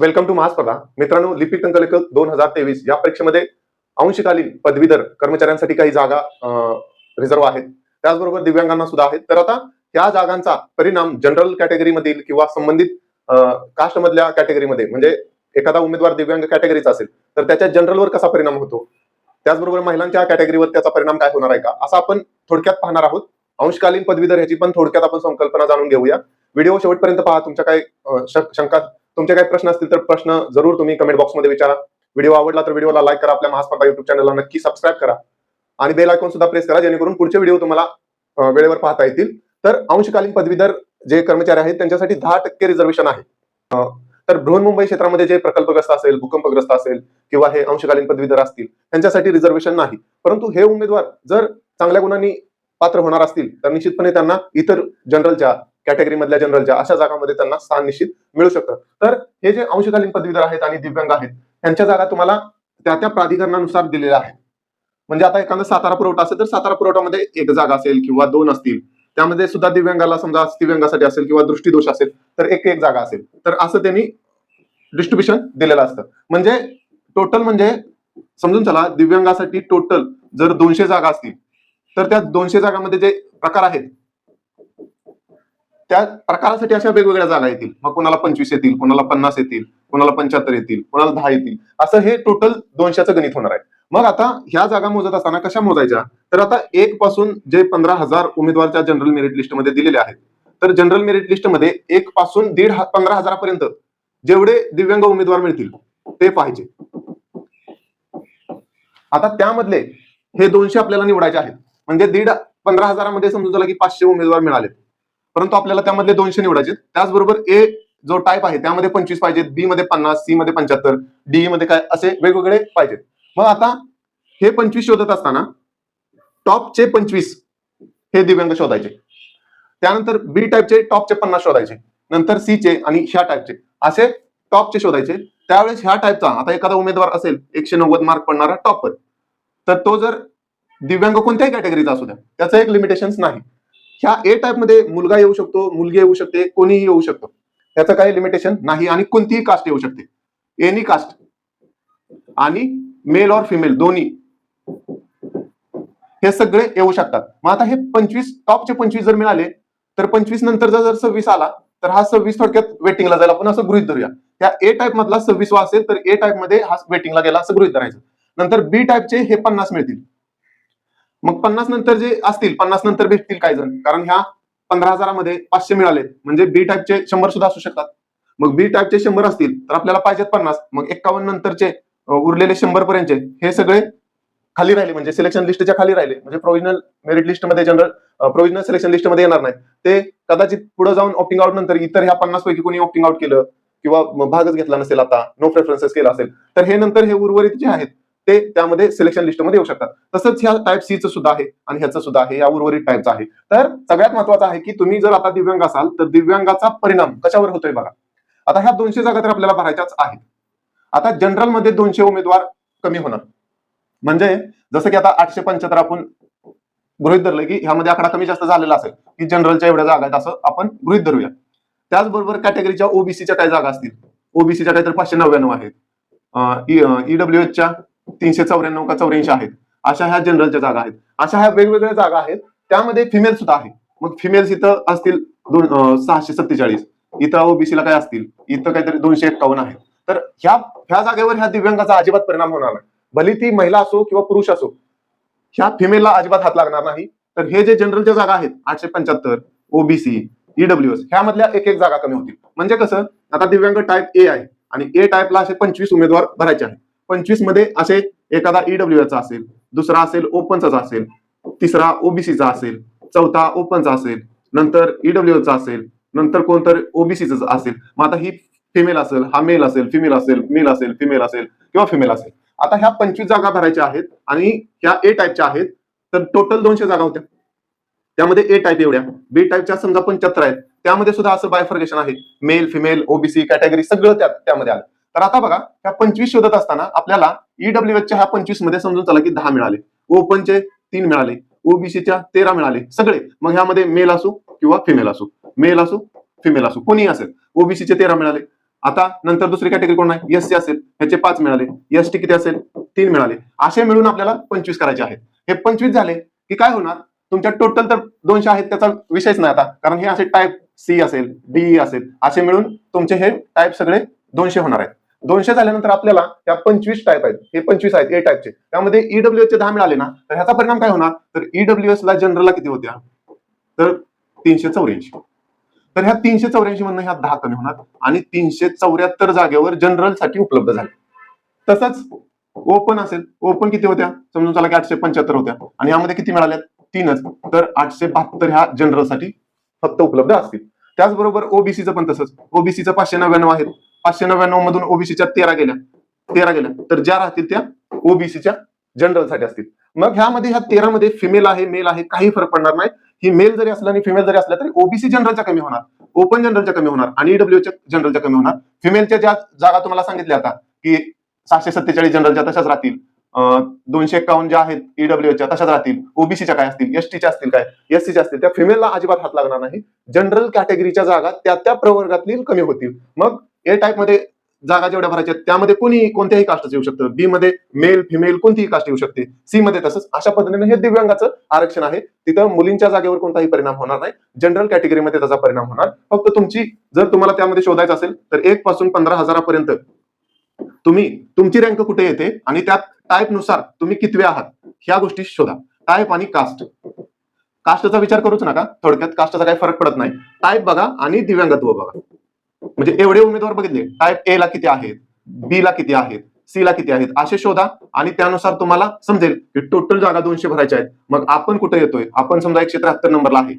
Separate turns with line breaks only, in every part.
Welcome to महास्पर्धा मित्रांनो लिपिक टंकलेख दोन हजार तेवीस या परीक्षेमध्ये अंशकालीन पदवीधर कर्मचाऱ्यांसाठी काही जागा रिझर्व्ह आहेत. त्याचबरोबर दिव्यांगांना सुद्धा आहेत. तर आता या जागांचा परिणाम जनरल कॅटेगरीमधील किंवा संबंधित कास्ट मधल्या कॅटेगरीमध्ये म्हणजे एखादा उमेदवार दिव्यांग कॅटेगरीचा असेल तर त्याच्या जनरलवर कसा परिणाम होतो? त्याचबरोबर महिलांच्या कॅटेगरीवर त्याचा परिणाम काय होणार आहे का? असं आपण थोडक्यात पाहणार आहोत. अंशकालीन पदवीधर ह्याची पण थोडक्यात आपण संकल्पना जाणून घेऊया. व्हिडिओ शेवटपर्यंत पहा तुमच्या काही शंका तुमचे काही प्रश्न असतील तर प्रश्न जरूर तुम्ही कमेंट बॉक्समध्ये विचारा. व्हिडिओ आवडला तर व्हिडिओला लाईक करा आपल्या महास्पर्धा युट्यूब चॅनलला नक्की सबस्क्राईब करा. आणि बेल आयकॉन सुद्धा प्रेस करा जेणेकरून पुढचे व्हिडिओ तुम्हाला वेळेवर पाहता येतील. तर अंशकालीन पदवीधर जे कर्मचारी आहेत त्यांच्यासाठी दहा टक्के रिझर्वेशन आहे. तर बृहन्मुंबई क्षेत्रामध्ये जे प्रकल्पग्रस्त असेल भूकंपग्रस्त असेल किंवा हे अंशकालीन पदवीधर असतील त्यांच्यासाठी रिझर्वेशन नाही. परंतु हे उमेदवार जर चांगल्या गुणांनी पात्र होणार असतील तर निश्चितपणे त्यांना इतर जनरलच्या कॅटेगरी मधल्या जनरलच्या अशा जागामध्ये त्यांना स्थान निश्चित मिळू शकतं. तर हे जे अंशकालीन पदवीधर आहेत आणि दिव्यांग आहेत त्यांच्या जागा तुम्हाला त्या त्या प्राधिकरणानुसार दिलेल्या आहेत. म्हणजे आता एखादा सातारा पुरवठा असेल तर सातारा पुरवठामध्ये एक जागा असेल किंवा दोन असतील. त्यामध्ये सुद्धा दिव्यांगाला समजा दिव्यांगासाठी असेल किंवा दृष्टीदोष असेल तर एक एक जागा असेल. तर असं त्यांनी डिस्ट्रीब्युशन दिलेलं असतं. म्हणजे टोटल म्हणजे समजून चला दिव्यांगासाठी टोटल जर दोनशे जागा असतील तर त्या दोनशे जागांमध्ये जे प्रकार आहेत त्या प्रकारासाठी अशा वेगवेगळ्या जागा येतील. मग कोणाला पंचवीस येतील कोणाला पन्नास येतील कोणाला पंच्याहत्तर येतील कोणाला दहा येतील. असं हे टोटल दोनशेचं गणित होणार आहे. मग आता ह्या जागा मोजत असताना कशा मोजायच्या? तर आता एक पासून जे पंधरा हजार उमेदवारच्या जनरल मेरिट लिस्टमध्ये दिलेले आहेत. तर जनरल मेरिट लिस्टमध्ये एक पासून दीड पंधरा हजारापर्यंत जेवढे दिव्यांग उमेदवार मिळतील ते पाहिजे. आता त्यामधले हे दोनशे आपल्याला निवडायचे आहेत. म्हणजे दीड पंधरा हजारामध्ये समजून झाला की पाचशे उमेदवार मिळाले परंतु आपल्याला त्यामधले दोनशे निवडायचे त्याचबरोबर ए जो टाईप आहे त्यामध्ये पंचवीस पाहिजेत बी मध्ये पन्नास सी मध्ये पंच्याहत्तर डी मध्ये काय असे वेगवेगळे पाहिजेत. मग आता हे पंचवीस शोधत असताना टॉपचे पंचवीस हे दिव्यांग शोधायचे. त्यानंतर बी टाईपचे टॉपचे पन्नास शोधायचे. नंतर सी चे आणि ह्या टाईपचे असे टॉपचे शोधायचे. त्यावेळेस ह्या टाईपचा आता एखादा उमेदवार असेल एकशे नव्वद मार्क पडणारा टॉपर तर तो जर दिव्यांग कोणत्याही कॅटेगरीचा असू द्या त्याचं एक लिमिटेशन नाही. ह्या ए टाईपमध्ये मुलगा येऊ शकतो मुलगी येऊ शकते कोणीही येऊ शकतो. त्याचं काही लिमिटेशन नाही आणि कोणतीही कास्ट येऊ शकते. एनी कास्ट आणि मेल और फिमेल दोन्ही. हे सगळे येऊ शकतात. मग आता हे पंचवीस टॉपचे पंचवीस जर मिळाले तर पंचवीस नंतर जर सव्वीस आला तर हा सव्वीस थोडक्यात वेटिंगला जाईल. आपण असं गृहित धरूया. त्या ए टाईप मधला सव्वीसवा असेल तर ए टाईपमध्ये हा वेटिंगला गेला असं गृहित धरायचं. नंतर बी टाईपचे हे पन्नास मिळतील. मग पन्नास नंतर जे असतील पन्नास नंतर भेटतील काही जण. कारण ह्या पंधरा हजारामध्ये पाचशे मिळाले म्हणजे बी टाईपचे शंभर सुद्धा असू शकतात. मग बी टाईपचे शंभर असतील तर आपल्याला पाहिजेत पन्नास. मग एक्कावन्न नंतरचे उरलेले शंभर पर्यंतचे हे सगळे खाली राहिले. म्हणजे सिलेक्शन लिस्टच्या खाली राहिले. म्हणजे प्रोव्हिजनल मेरिट लिस्टमध्ये जनरल प्रोव्हिजनल सिलेक्शन लिस्टमध्ये येणार नाही. ते कदाचित पुढे जाऊन ऑप्टिंग आउट नंतर इतर ह्या पन्नास पैकी कोणी ऑप्टिंग आउट केलं किंवा भागच घेतला नसेल आता नो प्रेफरन्सेस केला असेल तर हे नंतर हे उर्वरित जे आहेत ते त्यामध्ये सिलेक्शन लिस्टमध्ये येऊ शकतात. तसंच ह्या टाईप सीचं सुद्धा आहे आणि ह्याचं सुद्धा आहे. या उर्वरित टाईपचं आहे. तर सगळ्यात महत्वाचं आहे की तुम्ही जर आता दिव्यांग असाल तर दिव्यांगाचा परिणाम कशावर होतोय बघा. आता ह्या दोनशे जागा तर आपल्याला भरायच्याच आहेत. आता जनरलमध्ये दोनशे उमेदवार कमी होणार. म्हणजे जसं की आता आठशे पंच्याहत्तर आपण गृहित धरलं की ह्यामध्ये आकडा कमी जास्त झालेला असेल की जनरलच्या एवढ्या जागा आहेत असं आपण गृहित धरूया. त्याचबरोबर कॅटेगरीच्या ओबीसीच्या काय जागा असतील. ओबीसीच्या काही तर पाचशे नव्याण्णव आहेत. ईडब्ल्यू e, च्या तीनशे चौऱ्याण्णव का चौऱ्याऐंशी आहेत. अशा ह्या जनरलच्या जागा आहेत. अशा ह्या वेगवेगळ्या जागा आहेत. त्यामध्ये फिमेल सुद्धा आहे. मग फिमेल्स इथं असतील दोन सहाशे सत्तेचाळीस. इथं ओबीसीला काय असतील? इथं काहीतरी दोनशे एक्कावन्न आहे. तर ह्या ह्या जागेवर ह्या दिव्यांगाचा अजिबात परिणाम होणार नाही. भले ती महिला असो किंवा पुरुष असो ह्या फिमेलला अजिबात हात लागणार नाही. तर हे जे जनरलच्या जागा आहेत आठशे पंच्याहत्तर ओबीसी ईडब्ल्यू एस ह्यामधल्या एक एक जागा कमी होतील. म्हणजे कसं? आता दिव्यांग टाईप ए आहे आणि ए टाईपला असे पंचवीस उमेदवार भरायचे आहेत. पंचवीसमध्ये असे एखादा ईडब्ल्यूचा असेल दुसरा असेल ओपनचा असेल तिसरा ओबीसीचा असेल चौथा ओपनचा असेल नंतर ईडब्ल्यूचा असेल नंतर कोणतर ओबीसीचा असेल. मग आता ही फिमेल असेल हा मेल असेल फिमेल असेल मेल असेल फिमेल असेल किंवा फिमेल असेल. आता ह्या पंचवीस जागा भरायच्या आहेत आणि ह्या ए टाईपच्या आहेत तर टोटल दोनशे जागा होत्या. त्यामध्ये ए टाईप एवढ्या. बी टाईपच्या समजा पंच्याहत्तर आहेत त्यामध्ये सुद्धा असं बायफर्गेशन आहे. मेल फिमेल ओबीसी कॅटेगरी सगळं त्यात त्यामध्ये आलं. तर आता बघा ह्या पंचवीस शोधत असताना आपल्याला ईडब्ल्यू च्या ह्या पंचवीसमध्ये समजून चला की दहा मिळाले. ओपनचे तीन मिळाले. ओबीसीच्या तेरा मिळाले. सगळे. मग ह्यामध्ये मेल असो किंवा फिमेल असो. मेल असो फिमेल असो. कोणी असेल. ओबीसीचे तेरा मिळाले. आता नंतर दुसरी कॅटेगरी कोण आहे? एस सी असेल. ह्याचे पाच मिळाले. एस टी किती असेल? तीन मिळाले. असे मिळून आपल्याला पंचवीस करायचे आहेत. हे पंचवीस झाले की काय होणार? तुमच्या टोटल तर दोनशे आहेत त्याचा विषयच नाही आता. कारण हे असे टाईप सी असेल डी असेल. असे मिळून तुमचे हे टाईप सगळे दोनशे होणार आहेत. दोनशे झाल्यानंतर आपल्याला त्या पंचवीस टाईप आहेत. हे पंचवीस आहेत ए टाईपचे त्यामध्ये E ईडब्ल्यू चे दहा मिळाले ना तर ह्याचा परिणाम काय होणार? तर E ईडब्ल्यू ला जनरलला किती होत्या? तर तीनशे चौऱ्याऐंशी. तर ह्या तीनशे चौऱ्याऐंशी मधनं ह्या दहा कमी होणार. आणि तीनशे चौऱ्याहत्तर जागेवर जनरलसाठी उपलब्ध झाले. तसंच ओपन असेल ओपन किती होत्या? समजून चला की आठशे पंच्याहत्तर होत्या. आणि यामध्ये किती मिळाल्या तीनच. तर आठशे बहात्तर ह्या जनरलसाठी फक्त उपलब्ध असतील. त्याचबरोबर ओबीसीचं पण तसंच. ओबीसीचं पाचशे नव्याण्णव आहेत. पाचशे नव्याण्णव मधून ओबीसीच्या तेरा गेल्या. तेरा गेल्या. तर ज्या राहतील त्या ओबीसीच्या जनरलसाठी असतील. मग ह्यामध्ये ह्या तेरा मध्ये फिमेल आहे मेल आहे काही फरक पडणार नाही. ही मेल जरी असला आणि फिमेल जरी असला तरी ओबीसी जनरलच्या कमी होणार. ओपन जनरलच्या कमी होणार आणि ईडब्ल्यूच्या जनरलच्या कमी होणार. फिमेलच्या ज्या जागा तुम्हाला सांगितल्या आता की सहाशे सत्तेचाळीस जनरलच्या तशाच राहतील. दोनशे एकावन्न ज्या आहेत ईडब्ल्यूच्या तशाच राहतील. ओबीसीच्या काय असतील? एसटीच्या असतील काय? एससीच्या असतील. त्या फिमेलला अजिबात हात लागणार नाही. जनरल कॅटेगरीच्या जागा त्या त्या प्रवर्गातील कमी होतील. मग ए टाईपमध्ये जागा जेवढ्या भरायच्या त्यामध्ये कोणी कोणत्याही कास्टचं येऊ शकतं. बी मध्ये मेल फिमेल कोणतीही कास्ट येऊ शकते. सी मध्ये तसंच अशा पद्धतीने हे दिव्यांगाचं आरक्षण आहे. तिथं मुलींच्या जागेवर कोणताही परिणाम होणार नाही. जनरल कॅटेगरीमध्ये त्याचा परिणाम होणार. फक्त तुमची जर तुम्हाला त्यामध्ये शोधायचं असेल तर एक पासून पंधरा हजारापर्यंत तुम्ही तुमची रँक कुठे येते आणि त्या टाईपनुसार तुम्ही कितवे आहात ह्या गोष्टी शोधा. टाईप आणि कास्ट कास्टचा विचार करूच नका. थोडक्यात कास्टचा काही फरक पडत नाही. टाईप बघा आणि दिव्यांगत्व बघा. म्हणजे एवढे उमेदवार बघितले. टाईप ए ला किती आहेत बी ला किती आहेत सी ला किती आहेत असे शोधा आणि त्यानुसार तुम्हाला समजेल की टोटल जागा दोनशे भरायच्या आहेत. मग आपण कुठे येतोय? आपण समजा एकशे त्र्याहत्तर नंबरला आहे.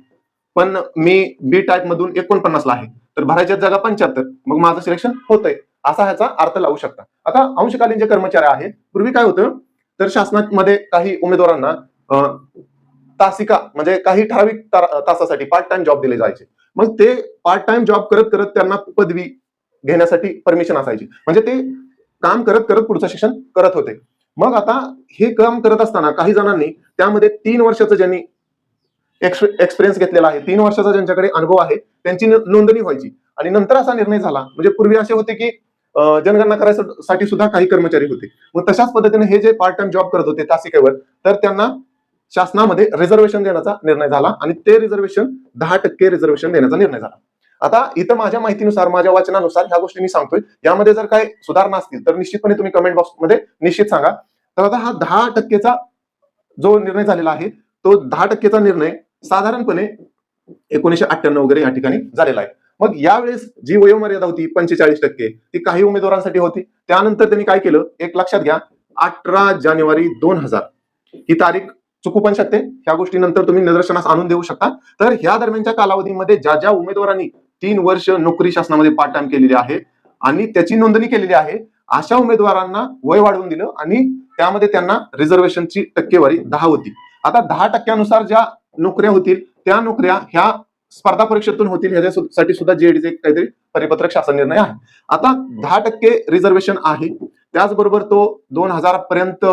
पण मी बी टाईप मधून एकोणपन्नास ला आहे. तर भरायच्या जागा पंच्याहत्तर. मग माझं सिलेक्शन होतंय. असा ह्याचा अर्थ लावू शकता. आता अंशकालीन जे कर्मचारी आहेत पूर्वी काय होतं? तर शासनामध्ये काही उमेदवारांना तासिका म्हणजे काही ठराविक तासासाठी पार्ट टाइम जॉब दिले जायचे. मग ते पार्ट टाइम जॉब करत करत त्यांना पदवी घेण्यासाठी परमिशन असायची. म्हणजे ते काम करत करत पुढचं शिक्षण करत होते. मग आता हे काम करत असताना काही जणांनी त्यामध्ये तीन वर्षाचं ज्यांनी एक्सपिरियन्स घेतलेला आहे तीन वर्षाचा ज्यांच्याकडे अनुभव आहे त्यांची नोंदणी व्हायची. आणि नंतर असा निर्णय झाला. म्हणजे पूर्वी असे होते की जनगणना करायसाठी सुद्धा काही कर्मचारी होते. मग तशाच पद्धतीने हे जे पार्ट टाइम जॉब करत होते तासिकेवर तर त्यांना शासनामध्ये रिझर्वेशन देण्याचा निर्णय झाला आणि ते रिझर्वेशन दहा टक्के रिझर्वेशन देण्याचा निर्णय झाला. आता इथं माझ्या माहितीनुसार माझ्या वाचनानुसार ह्या गोष्टी मी सांगतोय. यामध्ये जर काही सुधारणा असतील तर निश्चितपणे तुम्ही कमेंट बॉक्समध्ये निश्चित सांगा. तर आता हा दहा टक्केचा जो निर्णय झालेला आहे तो दहा टक्केचा निर्णय साधारणपणे एकोणीशे अठ्ठ्याण्णव वगैरे या ठिकाणी झालेला आहे. मग यावेळेस जी वयोमर्यादा होती पंचेचाळीस टक्के ती काही उमेदवारांसाठी होती. त्यानंतर त्यांनी काय केलं? एक लक्षात घ्या अठरा जानेवारी दोन हजार. ही तारीख चुकू पण शकते. ह्या गोष्टी नंतर तुम्ही निदर्शनास आणून देऊ शकता. तर ह्या दरम्यानच्या कालावधीमध्ये ज्या ज्या उमेदवारांनी तीन वर्ष नोकरी शासनामध्ये पार्ट टाइम केलेली आहे आणि त्याची नोंदणी केलेली आहे अशा उमेदवारांना वय वाढवून दिलं आणि त्यामध्ये त्यांना रिझर्वेशनची टक्केवारी दहा होती. आता दहा टक्क्यानुसार ज्या नोकऱ्या होतील त्या नोकऱ्या ह्या स्पर्धा परीक्षेतून होतील. ह्याच्यासाठी सुद्धा जेडीचे काहीतरी परिपत्रक शासन निर्णय आहे. आता दहा टक्के रिझर्वेशन आहे. त्याचबरोबर तो दोन हजार पर्यंत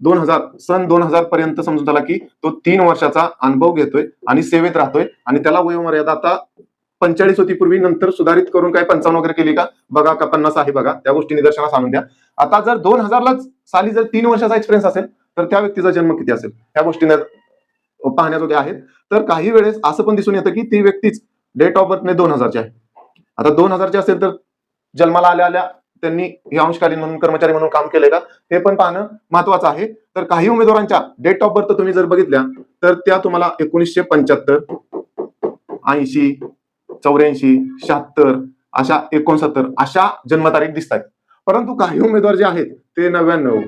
दोन हजार सन दोन हजार पर्यंत समजून झाला की तो तीन वर्षाचा अनुभव घेतोय आणि सेवेत राहतोय आणि त्याला वयोमर्यादा आता पंचेचाळीस होती पूर्वी नंतर सुधारित करून काय पंचावन्न वगैरे केली का? बघा का पन्नास आहे बघा. त्या गोष्टी निदर्शनास आणून द्या. आता जर दोन हजारला साली जर तीन वर्षाचा एक्सपिरियन्स असेल तर त्या व्यक्तीचा जन्म किती असेल? ह्या गोष्टी पाहण्याजोग्या आहेत. तर काही वेळेस असं पण दिसून येतं की ती व्यक्तीच डेट ऑफ बर्थने दोन हजारची आहे. आता दोन हजारची असेल तर जन्माला आल्या आल्या त्यांनी हे अंशकालीन म्हणून कर्मचारी म्हणून काम केले का? हे पण पाहणं महत्वाचं आहे. तर काही उमेदवारांच्या डेट ऑफ बर्थ तुम्ही जर बघितल्या तर त्या तुम्हाला एकोणीसशे पंच्याहत्तर ऐंशी चौऱ्याऐंशी शहात्तर अशा एकोणसत्तर अशा जन्मतारीख दिसतात परंतु काही उमेदवार जे आहेत ते नव्याण्णव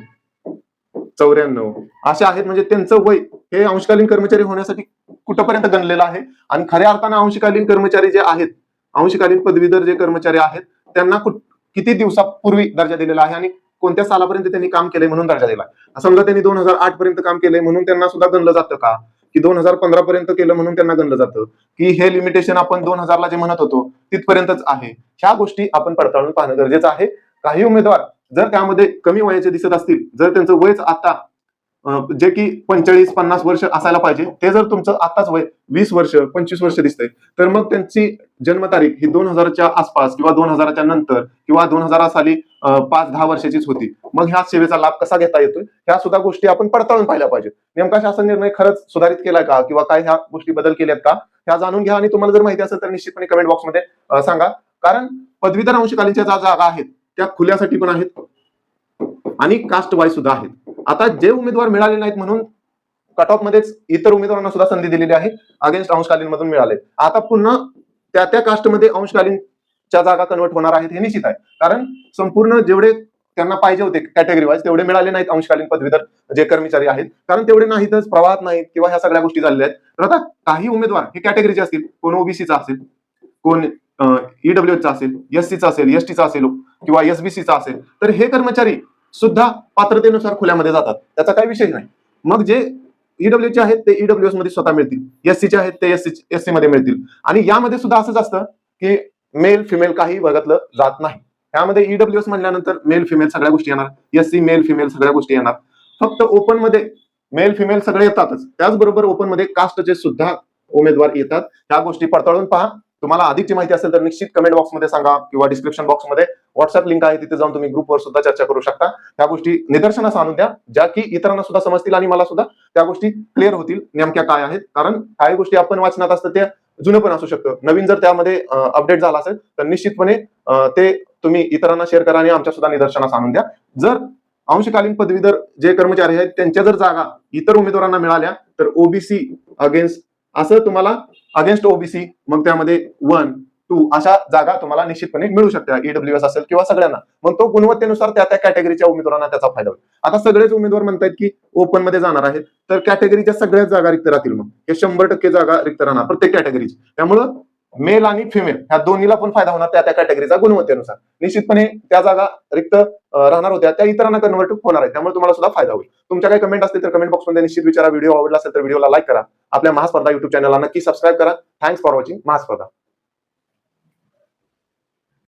चौऱ्याण्णव असे आहेत. म्हणजे त्यांचं वय हे अंशकालीन कर्मचारी होण्यासाठी कुठपर्यंत गणलेलं आहे? आणि खऱ्या अर्थानं अंशकालीन कर्मचारी जे आहेत अंशकालीन पदवीधर जे कर्मचारी आहेत त्यांना कुठ- किती दिवसापूर्वी दर्जा दिलेला आहे आणि कोणत्या सालापर्यंत त्यांनी काम केलंय म्हणून दर्जा दिला समजा त्यांनी दोन हजार आठ पर्यंत काम केलंय म्हणून त्यांना सुद्धा गणलं जातं का? की दोन हजार पंधरा पर्यंत केलं म्हणून त्यांना गणलं जातं? की हे लिमिटेशन आपण दोन हजारला जे म्हणत होतो तिथपर्यंतच आहे? ह्या गोष्टी आपण पडताळून पाहणं गरजेचं आहे. काही उमेदवार जर त्यामध्ये कमी वयाचे दिसत असतील जर त्यांचं वयच आता जे की पंचेचाळीस पन्नास वर्ष असायला पाहिजे ते जर तुमचं आताच वय वीस वर्ष पंचवीस वर्ष दिसतंय तर मग त्यांची जन्मतारीख ही दोन हजारच्या आसपास किंवा दोन हजाराच्या नंतर किंवा दोन हजार साली पाच दहा वर्षाचीच होती. मग ह्या सेवेचा लाभ कसा घेता येतोय? ह्या सुद्धा गोष्टी आपण पडताळून पाहिल्या पाहिजे नेमका शासन निर्णय खरंच सुधारित केलाय का? किंवा काय ह्या गोष्टी बदल केल्यात का? ह्या जाणून घ्या आणि तुम्हाला जर माहिती असेल तर निश्चितपणे कमेंट बॉक्समध्ये सांगा. कारण पदवीधर अंशकालीनच्या ज्या जागा आहेत त्या खुल्यासाठी पण आहेत. आणि कास्ट वाईज सुद्धा आहेत. आता जे उमेदवार मिळाले नाहीत म्हणून कट ऑफ मध्येच इतर उमेदवारांना सुद्धा संधी दिलेली आहे अगेन्स्ट अंशकालीन मधून मिळाले. आता पुन्हा त्या त्या कास्टमध्ये अंशकालीनच्या जागा कन्वर्ट होणार आहेत हे निश्चित आहे. कारण संपूर्ण जेवढे त्यांना पाहिजे होते कॅटेगरी वाईज तेवढे मिळाले नाहीत अंशकालीन पदवीधर जे कर्मचारी आहेत. कारण तेवढे नाहीतच प्रवाहात नाहीत किंवा ह्या सगळ्या गोष्टी झालेल्या आहेत. तर आता काही उमेदवार हे कॅटेगरीचे असतील कोण ओबीसीचा असेल कोण ईडब्ल्यूचा असेल एससीचा असेल एसटीचा असेल किंवा एसबीसीचा असेल तर हे कर्मचारी सुद्धा पात्रतेनुसार खुल्यामध्ये जातात. त्याचा काही विषय नाही. मग जे ईडब्ल्यूचे आहेत ते ईडब्ल्यूएसमध्ये स्वतः मिळतील. एससीचे आहेत ते एससी एससी मध्ये मिळतील. आणि यामध्ये सुद्धा असंच असतं की मेल फिमेल काही बघितलं जात नाही. त्यामध्ये ईडब्ल्यूएस म्हणल्यानंतर मेल फिमेल सगळ्या गोष्टी येणार. एससी मेल फिमेल सगळ्या गोष्टी येणार. फक्त ओपनमध्ये मेल फिमेल सगळे येतातच. त्याचबरोबर ओपनमध्ये कास्टचे सुद्धा उमेदवार येतात. त्या गोष्टी पडताळून पहा. तुम्हाला अधिकची माहिती असेल तर निश्चित कमेंट बॉक्समध्ये सांगा किंवा डिस्क्रिप्शन बॉक्समध्ये व्हॉट्सअप लिंक आहे तिथे जाऊन तुम्ही ग्रुपवर सुद्धा चर्चा करू शकता. त्या गोष्टी निदर्शनास आणून द्या ज्या की इतरांना सुद्धा समजतील आणि मला सुद्धा त्या गोष्टी क्लिअर होतील नेमक्या काय आहेत. कारण काही गोष्टी आपण वाचनात असतं त्या जुनं पण असू शकतं. नवीन जर त्यामध्ये अपडेट झाला असेल तर निश्चितपणे ते तुम्ही इतरांना शेअर करा आणि आमच्या सुद्धा निदर्शनास आणून द्या. जर अंशकालीन पदवीधर जे कर्मचारी आहेत त्यांच्या जर जागा इतर उमेदवारांना मिळाल्या तर ओबीसी अगेन्स्ट असं तुम्हाला अगेन्स्ट ओबीसी मग त्यामध्ये वन टू अशा जागा तुम्हाला निश्चितपणे मिळू शकत्या. ईडब्ल्यूएस असेल किंवा सगळ्यांना. मग तो गुणवत्तेनुसार त्या त्या कॅटेगरीच्या उमेदवारांना त्याचा फायदा होईल. आता सगळेच उमेदवार म्हणतायत की ओपनमध्ये जाणार आहेत. तर कॅटेगरीच्या सगळ्याच जागा रिक्त राहतील मग. हे शंभर टक्के जागा रिक्त राहणार प्रत्येक कॅटेगरीची त्यामुळं मेल आणि फिमेल ह्या दोन्हीला पण फायदा होणार त्या त्या कॅटेगरीचा गुणवत्तेनुसार. निश्चितपणे त्या जागा रिक्त राहणार होत्या. त्या इतरांना कन्वर्ट होणार आहे त्यामुळे तुम्हाला सुद्धा फायदा होईल. तुमच्या काही कमेंट असतील तर कमेंट बॉक्समध्ये निश्चित विचारा. व्हिडिओ आवडला असेल तर व्हिडिओला लाईक करा. आपल्या महास्पर्धा युट्यूब चॅनलला नक्की सबस्क्राईब करा. Thanks for watching Mahaspardha.